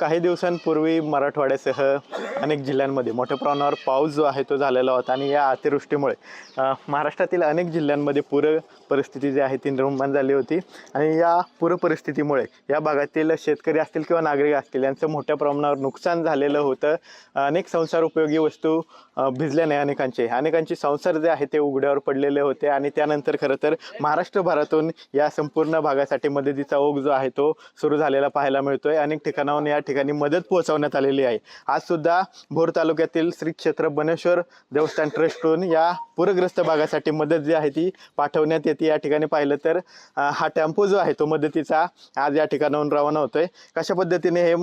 काही दिवसांपूर्वी मराठवाड्यासह अनेक जिल्ह्यांमध्ये मोठ्या प्रमाणावर पाऊस जो आहे तो झालेला होता आणि या अतिवृष्टीमुळे महाराष्ट्रातील अनेक जिल्ह्यांमध्ये पूर परिस्थिती जी आहे ती निर्माण झाली होती. आणि या पूर परिस्थितीमुळे या भागातील शेतकरी असतील किंवा नागरिक असतील यांचं मोठ्या प्रमाणावर नुकसान झालेलं होतं. अनेक संसार उपयोगी वस्तू भिजल्याने अनेकांचे. अनेकांचे संसार जे आहे ते उघड्यावर पडलेले होते आणि त्यानंतर खरं तर महाराष्ट्रभरातून या संपूर्ण भागासाठी मदतीचा ओघ जो आहे तो सुरू झालेला पाहायला मिळतोय. अनेक ठिकाणाहून या ठिकाणी मदत पोहोचवण्यात आलेली आहे. आज सुद्धा भोर तालुक्यातील श्री क्षेत्र बनेश्वर देवस्थान ट्रस्टकडून या पूरग्रस्त भागासाठी मदत जी आहे ती पाठवण्यात येते. या ठिकाणी पाहिलं तर हा टेम्पो जो आहे तो मदतीचा आज या ठिकाणाहून रवाना होतोय. कशा पद्धतीने हे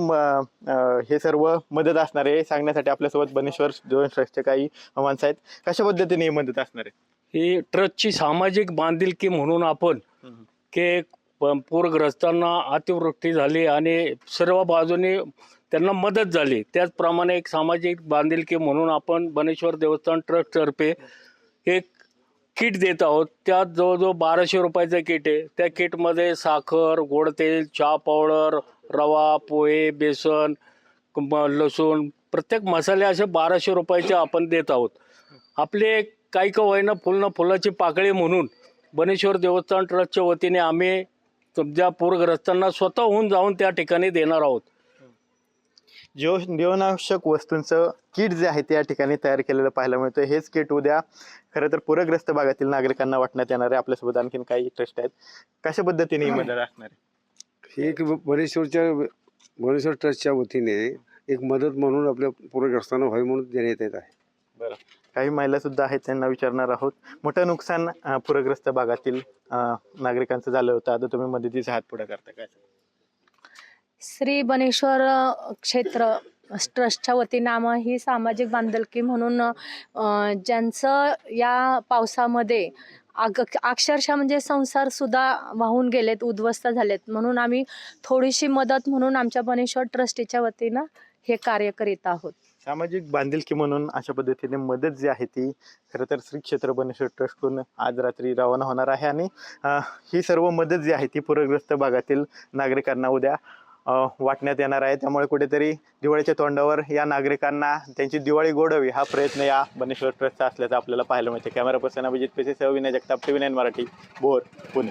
हे सर्व मदत असणार आहे हे सांगण्यासाठी आपल्यासोबत बनेश्वर ट्रस्टचे काही माणसं आहेत. कशा पद्धतीने ही मदत असणार आहे? ही ट्रस्टची सामाजिक बांधिलकी म्हणून आपण की पण पूरग्रस्तांना अतिवृष्टी झाली आणि सर्व बाजूने त्यांना मदत झाली. त्याचप्रमाणे एक सामाजिक बांधिलकी म्हणून आपण बनेश्वर देवस्थान ट्रस्टतर्फे एक किट देत आहोत. त्यात जवळजवळ बाराशे रुपयाचं किट आहे. त्या किटमध्ये साखर गोड तेल चहा पावडर रवा पोहे बेसन लसूण प्रत्येक मसाले असे बाराशे रुपयाचे आपण देत आहोत. आपले काही का होईना फुलनं फुलाची पाकळी म्हणून बनेश्वर देवस्थान ट्रस्टच्या वतीने आम्ही तुमच्या पूरग्रस्तांना स्वतःहून जाऊन त्या ठिकाणी देणार आहोत. जीव जीवनावश्यक वस्तूंचं किट जे आहे ते या ठिकाणी तयार केलेलं पाहायला मिळतं हेच किट उद्या खरं तर पूरग्रस्त भागातील नागरिकांना वाटण्यात येणार आहे. आपल्यासोबत आणखीन काही ट्रस्ट आहेत. कशा पद्धतीने ही मदत असणार आहे? ही एक बनेश्वरच्या बनेश्वर ट्रस्टच्या वतीने एक मदत म्हणून आपल्या पूरग्रस्तांना व्हावी म्हणून देण्यात येत आहे. काही महिला सुद्धा आहेत त्यांना विचारणार आहोत. मोठं नुकसान पूरग्रस्त भागातील नागरिकांचं झालं होतं. आता तुम्ही मदतीचा हात पुढे करता काय? श्री बनेश्वर क्षेत्र ट्रस्टच्या वतीनं आम्हा ही सामाजिक बांधलकी म्हणून ज्यांचं या पावसामध्ये अग अक्षरशः म्हणजे संसारसुद्धा वाहून गेलेत उद्ध्वस्त झालेत. म्हणून आम्ही थोडीशी मदत म्हणून आमच्या बनेश्वर ट्रस्टीच्या वतीनं हे कार्य करीत आहोत. सामाजिक बांधिलकी म्हणून अशा पद्धतीने मदत जी आहे ती खरं तर श्री क्षेत्र बनेश्वर ट्रस्टकडून आज रात्री रवाना होणार आहे आणि ही सर्व मदत जी आहे ती पूरग्रस्त भागातील नागरिकांना उद्या वाटण्यात येणार आहे. त्यामुळे कुठेतरी दिवाळीच्या तोंडावर या नागरिकांना त्यांची दिवाळी गोडवी हा प्रयत्न या बनेश्वर ट्रस्टचा असल्याचं आपल्याला पाहायला मिळते. कॅमेरा पर्सन अभिजित पेसे सह विनय जगताप टी मराठी बोर पुणे.